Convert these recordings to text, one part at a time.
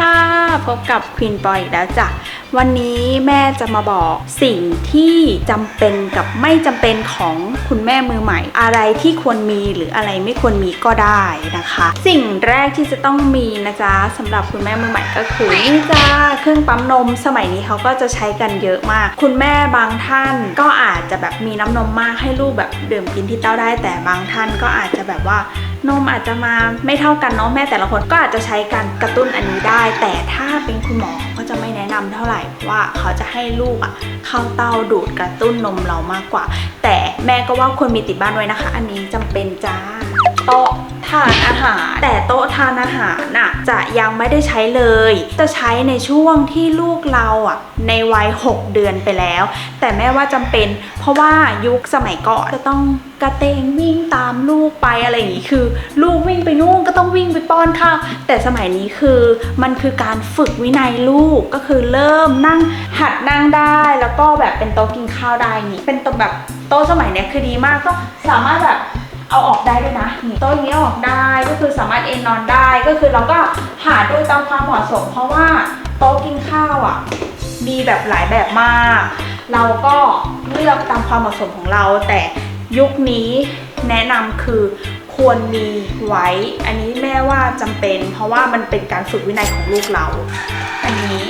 ค่ะ พบกับควีนปอยอีกแล้วจ้ะ วันนี้แม่จะมาบอกสิ่งที่จำเป็นกับไม่จำเป็นของคุณแม่มือใหม่ อะไรที่ควรมีหรืออะไรไม่ควรมีก็ได้นะคะ สิ่งแรกที่จะต้องมีนะจ๊ะสำหรับคุณแม่มือใหม่ก็คือนี่จ้าเครื่องปั๊มนม สมัยนี้เขาก็จะใช้กันเยอะมาก คุณแม่บางท่านก็อาจจะแบบมีน้ำนมมากให้ลูกแบบดื่มกินที่เต้าได้ แต่บางท่านก็อาจจะแบบว่านมอาจจะมาไม่เท่ากันเนาะแม่แต่ละคนก็อาจจะใช้การกระตุ้นอันนี้ได้ แต่ถ้าเป็นคุณหมอ จะไม่แนะนำเท่าไหร่เพราะว่าเขาจะให้ลูกอะเข้าเต้าดูดกระตุ้นนมเรามากกว่า แต่แม่ก็ว่าควรมีติดบ้านไว้นะคะ อันนี้จำเป็นจ้าโต๊ะทานอาหาร แต่โต๊ะทานอาหารน่ะจะยังไม่ได้ใช้เลย จะใช้ในช่วงที่ลูกเราอะในวัย 6 เดือนไปแล้ว แต่แม่ว่าจำเป็น เพราะว่ายุคสมัยก่อนจะต้องกระเตงวิ่งตามลูกไปอะไรอย่างงี้คือ ลูกวิ่งไปนู่นก็ต้องวิ่งไปป้อนข้าวแต่สมัยนี้คือมันคือการฝึกวินัยลูกก็คือเริ่มนั่งหัดนั่งได้แล้วก็แบบเป็นโต๊ะกินข้าวได้นี่เป็นโต๊ะแบบโต๊ะสมัยนี้คือดีมากก็สามารถแบบเอาออก ได้นนี่โต๊ะอย่างนี้อออกได้ก็คือสามารถเอนนอนได้ก็คือเราก็หาดูตามความเหมาะสม เพราะว่าโต๊ะกินข้าวอะมีแบบหลายแบบมาก เราก็เลือกตามความเหมาะสมของเรา แต่ยุคนี้แนะนำคือควรมีไว้ อันนี้แม่ว่าจำเป็น เพราะว่ามันเป็นการฝึกวินัยของลูกเรา อันนี้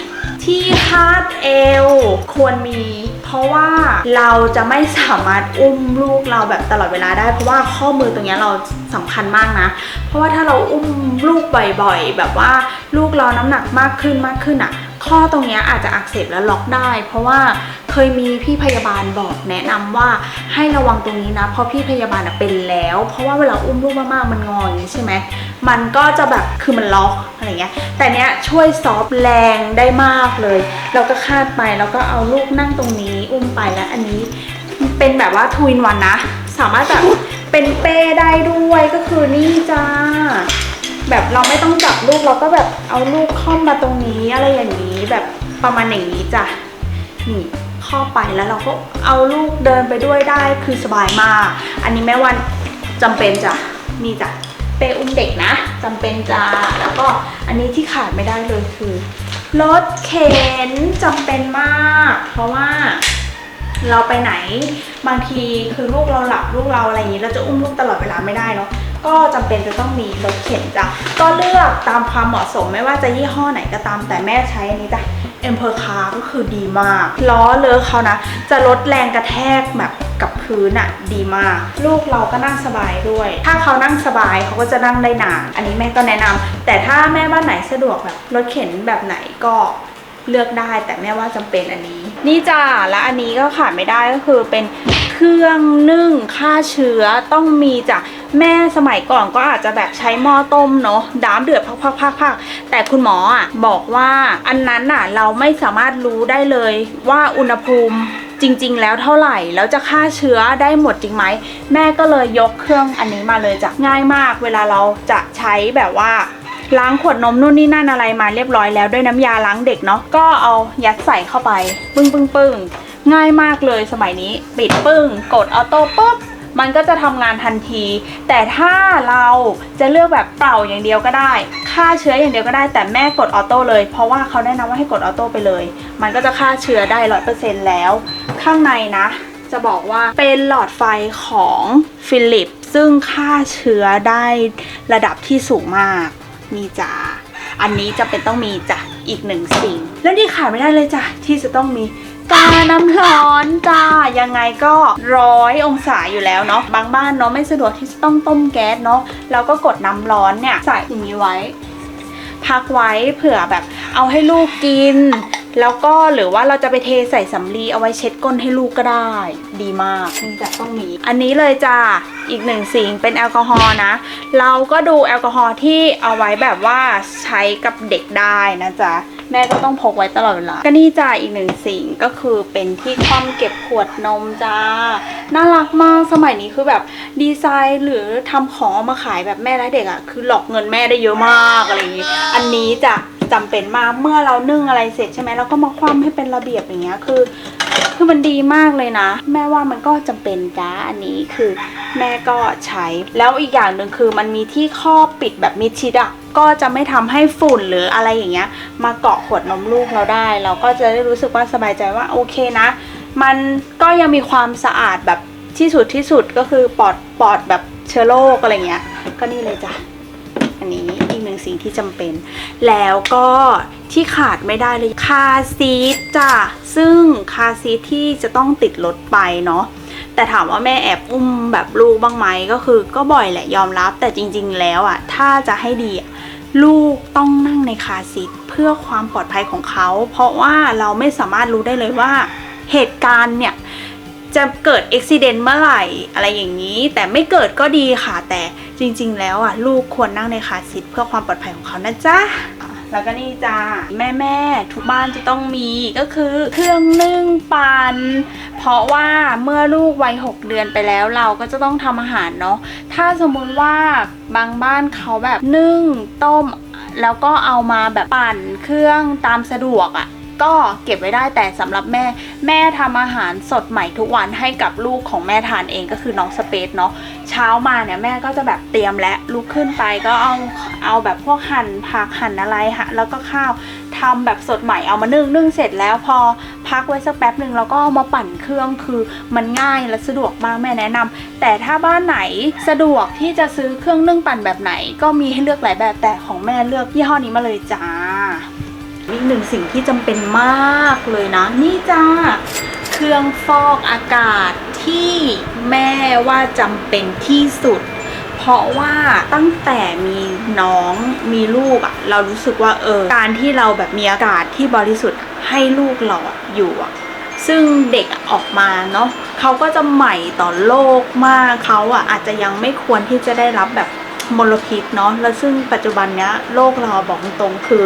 ที่คาดเอวควรมี เพราะว่าเราจะไม่สามารถอุ้มลูกเราแบบตลอดเวลาได้ เพราะว่าข้อมือตรงนี้เราสำคัญมากนะ เพราะว่าถ้าเราอุ้มลูกบ่อยๆ แบบว่าลูกเราน้ำหนักมากขึ้นมากขึ้นอะข้อตรงนี้อาจจะอักเสบและล็อกได้ เพราะว่าเคยมีพี่พยาบาลบอกแนะนำว่าให้ระวังตรงนี้นะ เพราะพี่พยาบาลเป็นแล้ว เพราะว่าเวลาอุ้มลูกมากๆมันงออย่างนี้ใช่ไหม มันก็จะแบบคือมันล็อกอะไรเงี้ย แต่เนี้ยช่วยซอฟแรงได้มากเลย เราก็คาดไปแล้วก็เอาลูกนั่งตรงนี้อุ้มไปแล้วอันนี้เป็นแบบว่าทวินวันนะ สามารถแบบเป็นเป้ได้ด้วยก็คือนี่จ้า แบบเราไม่ต้องจับลูกเราก็แบบเอาลูกค่อมมาตรงนี้อะไรอย่างนี้แบบประมาณอย่างนี้จ้ะนี่ข้อไปแล้วเราก็เอาลูกเดินไปด้วยได้คือสบายมาก อันนี้แม่วันจำเป็นจ้ะนี่จ้ะ เปอุ้มเด็กนะจำเป็นจ้ะแล้วก็อันนี้ที่ขาดไม่ได้เลยคือรถเข็นจำเป็นมาก เพราะว่าเราไปไหนบางทีคือลูกเราหลับลูกเราอะไรอย่างนี้ เราจะอุ้มลูกตลอดเวลาไม่ได้เนาะ ก็จำเป็นจะต้องมีรถเข็นจ้ะก็เลือกตามความเหมาะสมไม่ว่าจะยี่ห้อไหนก็ตามแต่แม่ใช้อันนี้จ้ะ e m p e r c a r ก็คือดีมาก ล้อเลอเขานะ จะลดแรงกระแทกแบบกับพื้นอะดีมาก ลูกเราก็นั่งสบายด้วย ถ้าเขานั่งสบายเขาก็จะนั่งได้นาน อันนี้แม่ก็แนะนำแต่ถ้าแม่บ้านไหนสะดวกแบบรถเข็นแบบไหนก็ เลือกได้แต่แม่ว่าจำเป็นอันนี้ นี่จ้าและอันนี้ก็ขาดไม่ได้ก็คือเป็นเครื่องนึ่งฆ่าเชื้อต้องมีจ้ะแม่สมัยก่อนก็อาจจะแบบใช้หม้อต้มเนาะน้ำเดือดพักๆๆๆแต่คุณหมออะบอกว่าอันนั้นน่ะเราไม่สามารถรู้ได้เลยว่าอุณหภูมิจริง ๆ แล้วเท่าไหร่แล้วจะฆ่าเชื้อได้หมดจริงไหมแม่ก็เลยยกเครื่องอันนี้มาเลยจ้ะง่ายมาก เวลาเราจะใช้แบบว่า ล้างขวดนมนู่นนี่นั่นอะไรมาเรียบร้อยแล้วด้วยน้ำยาล้างเด็กเนาะก็เอายัดใส่เข้าไป ปึ้งปึ้งปึ้งง่ายมากเลยสมัยนี้ปิดปึ้ง กดออโต้ปุ๊บมันก็จะทำงานทันที แต่ถ้าเราจะเลือกแบบเป่าอย่างเดียวก็ได้ ฆ่าเชื้ออย่างเดียวก็ได้ แต่แม่กดออโต้เลย เพราะว่าเขาแนะนำว่าให้กดออโต้ไปเลย มันก็จะฆ่าเชื้อได้ร้อยเปอร์เซ็นต์แล้ว ข้างในนะ จะบอกว่าเป็นหลอดไฟของฟิลิปซึ่งฆ่าเชื้อได้ระดับที่สูงมาก นี่จ้าอันนี้จะเป็นต้องมีจ้ะอีกหนึ่งสิ่ง แล้วที่ขาดไม่ได้เลยจ้ะที่จะต้องมีกาน้ำร้อนจ้ายังไงก็ร้อยองศาอยู่แล้วเนาะบางบ้านเนาะไม่สะดวกที่จะต้องต้มแก๊สเนาะเราก็กดน้ำร้อนเนี่ยใส่อย่างนี้ไว้ พักไว้เผื่อแบบเอาให้ลูกกิน แล้วก็หรือว่าเราจะไปเทใส่สำลีเอาไว้เช็ดก้นให้ลูกก็ได้ ดีมากนี่จะต้องมี อันนี้เลยจ้าอีกหนึ่งสิ่งเป็นแอลกอฮอล์นะ เราก็ดูแอลกอฮอล์ที่เอาไว้แบบว่าใช้กับเด็กได้นะจ๊ะแม่ก็ต้องพกไว้ตลอดเวลา ก็นี่จ้าอีกหนึ่งสิ่งก็คือเป็นที่คว่ำเก็บขวดนมจ้า น่ารักมากสมัยนี้คือแบบดีไซน์หรือทำของเอามาขายแบบแม่และเด็กอะ่ะคือหลอกเงินแม่ได้เยอะมากอะไรอย่างงี้ อันนี้จะ จำเป็นมากเมื่อเรานึ่งอะไรเสร็จใช่ไหมเราก็มาคว่ำให้เป็นระเบียบอย่างเงี้ยคือ คือมันดีมากเลยนะ แม่ว่ามันก็จำเป็นจ้าอันนี้คือแม่ก็ใช้ แล้วอีกอย่างหนึ่งคือมันมีที่ครอบปิดแบบมิดชิดอะก็จะไม่ทำให้ฝุ่นหรืออะไรอย่างเงี้ย มาเกาะขวดนมลูกเราได้ เราก็จะได้รู้สึกว่าสบายใจว่าโอเคนะ มันก็ยังมีความสะอาดแบบที่สุดที่สุดก็คือปลอดปลอดแบบเชื้อโรคอะไรเงี้ย ก็นี่เลยจ้ะอันนี้ ที่จำเป็น แล้วก็ที่ขาดไม่ได้เลยคาซีทจ้ะซึ่งคาซีทที่จะต้องติดรถไปเนาะแต่ถามว่าแม่แอบอุ้มแบบลูกบ้างไหมก็คือ ก็บ่อยแหละยอมรับ แต่จริง ๆ แล้วอะ่ะ ถ้าจะให้ดีลูกต้องนั่งในคาซีทเพื่อความปลอดภัยของเขา เพราะว่าเราไม่สามารถรู้ได้เลยว่าเหตุการณ์เนี่ย จะเกิดอุบิเหตุเมื่อไหร่อะไรอย่างนี้ แต่ไม่เกิดก็ดีค่ะ แต่จริง ๆ แล้วอะลูกควรนั่งในคาร์ซีทเพื่อความปลอดภัยของเขานะจ๊ะแล้วก็นี่จ้าแม่แม่ๆทุกบ้านจะต้องมีก็คือเครื่องนึ่งปัน เพราะว่าเมื่อลูกวัย 6 เดือนไปแล้วเราก็จะต้องทำอาหารเนาะถ้าสมมุติว่าบางบ้านเขาแบบนึ่งต้ม แล้วก็เอามาแบบปั่นเครื่องตามสะดวกอะ่ะ ก็เก็บไว้ได้แต่สำหรับแม่แม่ทำอาหารสดใหม่ทุกวันให้กับลูกของแม่ทานเองก็คือน้องสเปซเนาะเช้ามาเนี่ยแม่ก็จะแบบเตรียมและลุกขึ้นไปก็เอาเอาแบบพวกหั่นผักหั่นอะไรฮะแล้วก็ข้าวทำแบบสดใหม่เอามานึ่งนึ่งเสร็จแล้วพอพักไว้สักแป๊บหนึ่งแล้วก็เอามาปั่นเครื่องคือมันง่ายและสะดวกมากแม่แนะนำแต่ถ้าบ้านไหนสะดวกที่จะซื้อเครื่องนึ่งปั่นแบบไหน ก็มีให้เลือกหลายแบบแต่ของแม่เลือกยี่ห้อนี้มาเลยจ้า อีกหนึ่งสิ่งที่จำเป็นมากเลยนะ นี่จ้าเครื่องฟอกอากาศที่แม่ว่าจำเป็นที่สุด เพราะว่าตั้งแต่มีน้องมีลูกอะเรารู้สึกว่าเออการที่เราแบบมีอากาศที่บริสุทธิ์ให้ลูกเราอะอยู่อะซึ่งเด็กออกมาเนาะเขาก็จะใหม่ต่อโลกมากเขาอะอาจจะยังไม่ควรที่จะได้รับแบบมลพิษเนาะแล้วซึ่งปัจจุบันเนี้ยโลกเราบอกตรงคือ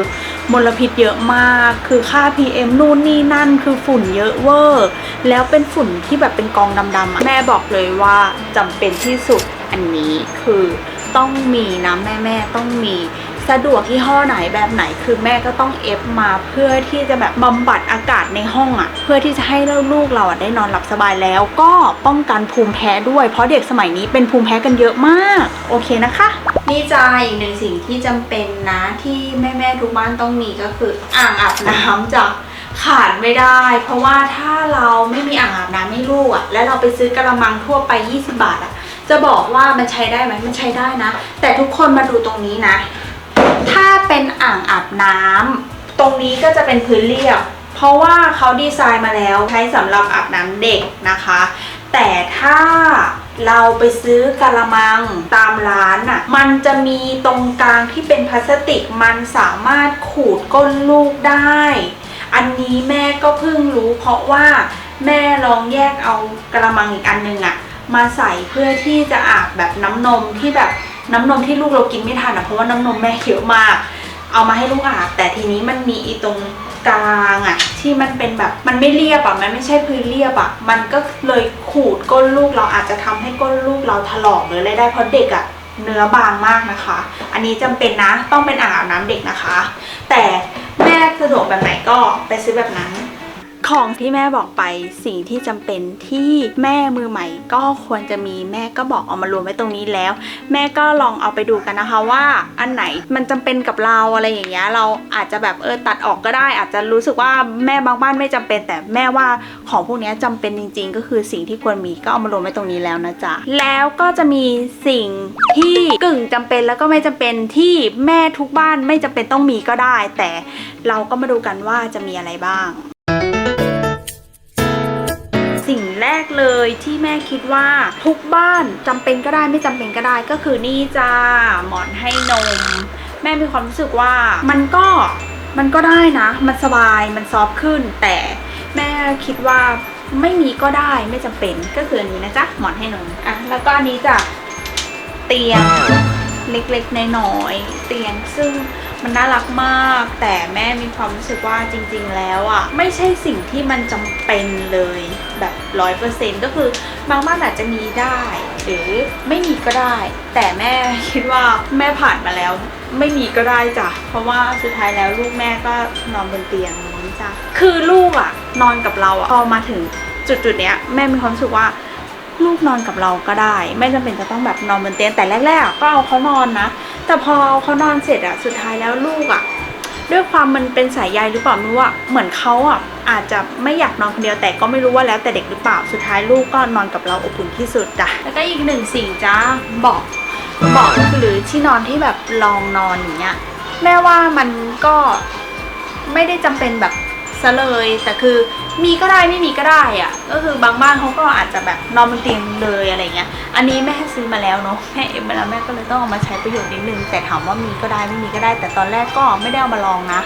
มลพิษเยอะมาก คือค่า PM นู่นนี่นั่นคือฝุ่นเยอะเวอร์ แล้วเป็นฝุ่นที่แบบเป็นกองดำๆอะแม่บอกเลยว่าจำเป็นที่สุดอันนี้คือต้องมีนะแม่แม่ๆต้องมีสะดวกที่ห้อไหนแบบไหนคือแม่ก็ต้องเอฟมาเพื่อที่จะแบบบำบัดอากาศในห้องอะ่ะ เพื่อที่จะให้ลูกเราอะได้นอนหลับสบายแล้วก็ป้องกันภูมิแพ้ด้วยเพราะเด็กสมัยนี้เป็นภูมิแพ้กันเยอะมาก โอเคนะคะ นี่จ้าอีกหนึ่งสิ่งที่จำเป็นนะที่แม่ๆทุกบ้านต้องมีก็คืออ่างอาบน้ำจ้ะขาดไม่ได้ เพราะว่าถ้าเราไม่มีอ่างอาบน้ำให้ลูกอะ่ะ แล้วเราไปซื้อกระมังทั่วไป 20 บาทอะ่ะ จะบอกว่ามันใช้ได้ไหมมันใช้ได้นะ แต่ทุกคนมาดูตรงนี้นะ ถ้าเป็นอ่างอาบน้ำตรงนี้ก็จะเป็นพื้นเรียบ เพราะว่าเขาดีไซน์มาแล้วใช้สำหรับอาบน้ำเด็กนะคะ แต่ถ้า เราไปซื้อกะละมังตามร้านอะ มันจะมีตรงกลางที่เป็นพลาสติก มันสามารถขูดก้นลูกได้ อันนี้แม่ก็เพิ่งรู้ เพราะว่าแม่ลองแยกเอากระมังอีกอันหนึงอะมาใส่เพื่อที่จะอาบแบบน้ำนมที่แบบน้ำนมที่ลูกเรากินไม่ทันอะเพราะว่าน้ำนมแม่เยอะมาก เอามาให้ลูกอาบแต่ทีนี้มันมีอีตรง กลางอะที่มันเป็นแบบมันไม่เรียบอะมันไม่ใช่พื้นเรียบอะมันก็เลยขูดก้นลูกเราอาจจะทำให้ก้นลูกเราถลอกหรืออะไรได้เพราะเด็กอะเนื้อบางมากนะคะ อันนี้จำเป็นนะต้องเป็นอ่างอาบน้ำเด็กนะคะ แต่แม่สะดวกแบบไหนก็ไปซื้อแบบนั้น ของที่แม่บอกไปสิ่งที่จำเป็นที่แม่มือใหม่ ก็ควรจะมีแม่ก็บอกเอามารวมไว้ตรงนี้แล้ว แม่ก็ลองเอาไปดูกันนะคะว่าอันไหนมันจำเป็นกับเราอะไรอย่างเงี้ยเราอาจจะแบบเออตัดออกก็ได้ อาจจะรู้สึกว่าแม่บางบ้านไม่จำเป็น แต่แม่ว่าของพวกนี้ยจำเป็นจริง ๆ ก็คือสิ่งที่ควรมีก็เอามารวมไว้ตรงนี้แล้วนะจ๊ะแล้วก็จะมีสิ่งที่กึ่งจำเป็นแล้วก็ไม่จำเป็นที่แม่ทุกบ้านไม่จำเป็นต้องมีก็ได้ แต่เราก็มาดูกันว่าจะมีอะไรบ้าง แรกเลยที่แม่คิดว่าทุกบ้านจำเป็นก็ได้ไม่จำเป็นก็ได้ก็คือนี่จ้าหมอนให้นม แม่มีความรู้สึกว่ามันก็มันก็ได้นะ มันสบายมันซอฟขึ้น แต่แม่คิดว่าไม่มีก็ได้ไม่จำเป็นก็คืออันนี้นะจ๊ะหมอนให้นมอะแล้วก็อันนี้จ้ะเตียงเล็กๆน้อยๆเตียงซึ่ง มันน่ารักมาก แต่แม่มีความรู้สึกว่าจริง ๆ แล้วอะไม่ใช่สิ่งที่มันจำเป็นเลยแบบร้อยเปอร์เซ็นต์ก็คือบางบ้านอาจจะมีได้ หรือไม่มีก็ได้ แต่แม่คิดว่าแม่ผ่านมาแล้ว ไม่มีก็ได้จ้ะเพราะว่าสุดท้ายแล้วลูกแม่ก็นอนบนเตียงนี้จ้ะคือลูกอะนอนกับเราอะพอมาถึงจุดๆเนี้ยแม่มีความรู้สึกว่า ลูกนอนกับเราก็ได้ ไม่จำเป็นจะต้องแบบนอนบนเตียงแต่แรกๆก็เอาเขานอนนะ แต่พอเขานอนเสร็จอะสุดท้ายแล้วลูกอะด้วยความมันเป็นสายใยหรือเปล่าไม่รู้อะเหมือนเขาอะอาจจะไม่อยากนอนคนเดียวแต่ก็ไม่รู้ว่าแล้วแต่เด็กหรือเปล่าสุดท้ายลูกก็นอนกับเราอบอุ่นที่สุดจ้ะแล้วก็อีกหนึ่งสิ่งจ้าบอกบอกหรือที่นอนที่แบบรองนอนอย่างเงี้ยแม่ว่ามันก็ไม่ได้จำเป็นแบบ ซะเลย แต่คือมีก็ได้ไม่มีก็ได้อะก็คือบางบ้านเขาก็อาจจะแบบนอนบนเตียงเลยอะไรเงี้ย อันนี้แม่ซื้อมาแล้วเนาะแม่เอ็มมาแล้วแม่ก็เลยต้องเอามาใช้ประโยชน์นิดนึงแต่ถามว่ามีก็ได้ไม่มีก็ได้ แต่ตอนแรกก็ไม่ได้เอามาลองนะ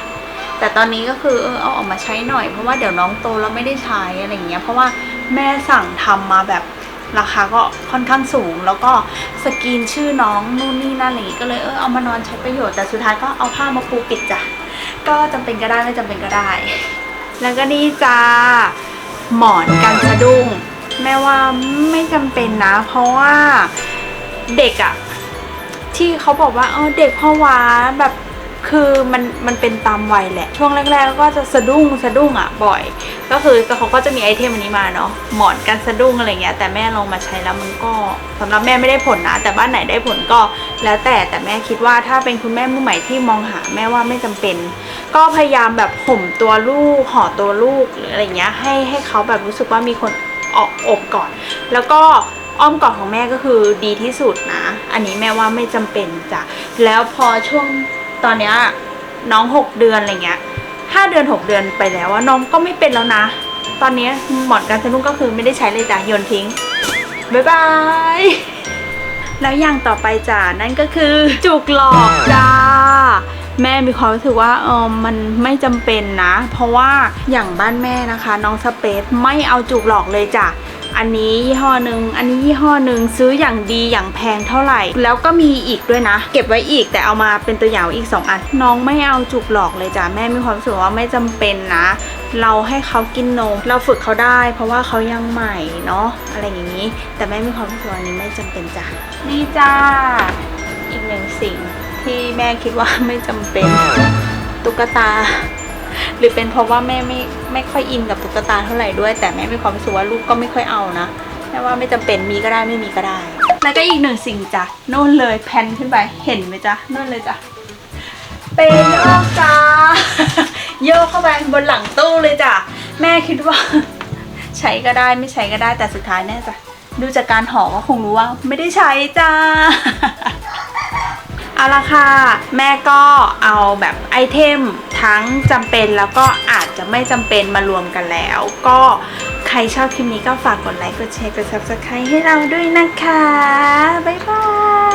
แต่ตอนนี้ก็คือเออเอาออกมาใช้หน่อยเพราะว่าเดี๋ยวน้องโตแล้วไม่ได้ใช้อะไรเงี้ยเพราะว่าแม่สั่งทำมาแบบราคาก็ค่อนข้างสูงแล้วก็สกรีนชื่อน้องนู่นนี่นั่นอะไรก็เลยเออเอามานอนใช้ประโยชน์แต่สุดท้ายก็เอาผ้ามาปูปิดจ้ะก็จำเป็นก็ได้ไม่จำเป็นก็ได้ แล้วก็นี่จ้าหมอนกันสะดุ้งแม่ว่าไม่จำเป็นนะ เพราะว่าเด็กอะที่เขาบอกว่าเออเด็กพ่อวาแบบคือมันมันเป็นตามวัยแหละ ช่วงแรก ๆ ก็จะสะดุ้งสะดุ้งอะบ่อย ก็คือเขาก็จะมีไอเทมอันนี้มาเนาะหมอนกันสะดุ้งอะไรเงี้ยแต่แม่ลองมาใช้แล้วมันก็สำหรับแม่ไม่ได้ผลนะ แต่บ้านไหนได้ผลก็แล้วแต่แต่แม่คิดว่าถ้าเป็นคุณแม่มือใหม่ที่มองหาแม่ว่าไม่จำเป็น ก็พยายามแบบห่มตัวลูกห่อตัวลูกหรืออะไรเงี้ยให้ให้เขาแบบรู้สึกว่ามีคนออกอบก่อน แล้วก็อ้อมกอดของแม่ก็คือดีที่สุดนะ อันนี้แม่ว่าไม่จำเป็นจ้ะแล้วพอช่วงตอนเนี้ยน้องหกเดือนอะไรเงี้ยห้าเดือนหกเดือนไปแล้วว่าน้องก็ไม่เป็นแล้วนะ ตอนนี้หมอนกันสนุกก็คือไม่ได้ใช้เลยจ้ะโยนทิ้งบ๊ายบายแล้วอย่างต่อไปจ้ะนั่นก็คือจุกหลอกจ้า แม่มีความรู้สึกว่าเออมันไม่จำเป็นนะ เพราะว่าอย่างบ้านแม่นะคะ น้องสเปซไม่เอาจุกหลอกเลยจ้ะอันนี้ยี่ห้อหนึ่งอันนี้ยี่ห้อหนึ่งซื้ออย่างดีอย่างแพงเท่าไหร่ แล้วก็มีอีกด้วยนะ เก็บไว้อีกแต่เอามาเป็นตัวอย่างอีก 2 อัน น้องไม่เอาจุกหลอกเลยจ้ะแม่มีความรู้สึกว่าไม่จำเป็นนะ เราให้เขากินนม เราฝึกเขาได้ เพราะว่าเขายังใหม่เนาะอะไรอย่างนี้ แต่แม่มีความรู้สึกว่าอันนี้ไม่จำเป็นจ้ะนี่จ้าอีกหนึ่งสิ่ง ที่แม่คิดว่าไม่จำเป็นตุ๊กตา หรือเป็นเพราะว่าแม่ไม่ไม่ค่อยอินกับตุ๊กตาเท่าไหร่ด้วย แต่แม่มีความรู้สึกว่าลูกก็ไม่ค่อยเอานะแม่ว่าไม่จำเป็นมีก็ได้ไม่มีก็ได้ แล้วก็อีกหนึ่งสิ่งจ้ะนู่นเลยแผ่นขึ้นไปเห็นไหมจ๊ะนู่นเลยจ้ะเปย์โยกจ้าโยกเข้าไปบนหลังตู้เลยจ้ะแม่คิดว่า ใช้ก็ได้ไม่ใช้ก็ได้แต่สุดท้ายแน่จ้ะดูจากการห่อก็คงรู้ว่า ไม่ได้ใช้จ้า เอาละค่ะ แม่ก็เอาแบบไอเทมทั้งจำเป็นแล้วก็อาจจะไม่จำเป็นมารวมกันแล้ว ก็ใครชอบคลิปนี้ก็ฝากกดไลค์ กดแชร์ กด subscribe ให้เราด้วยนะคะ บ๊ายบาย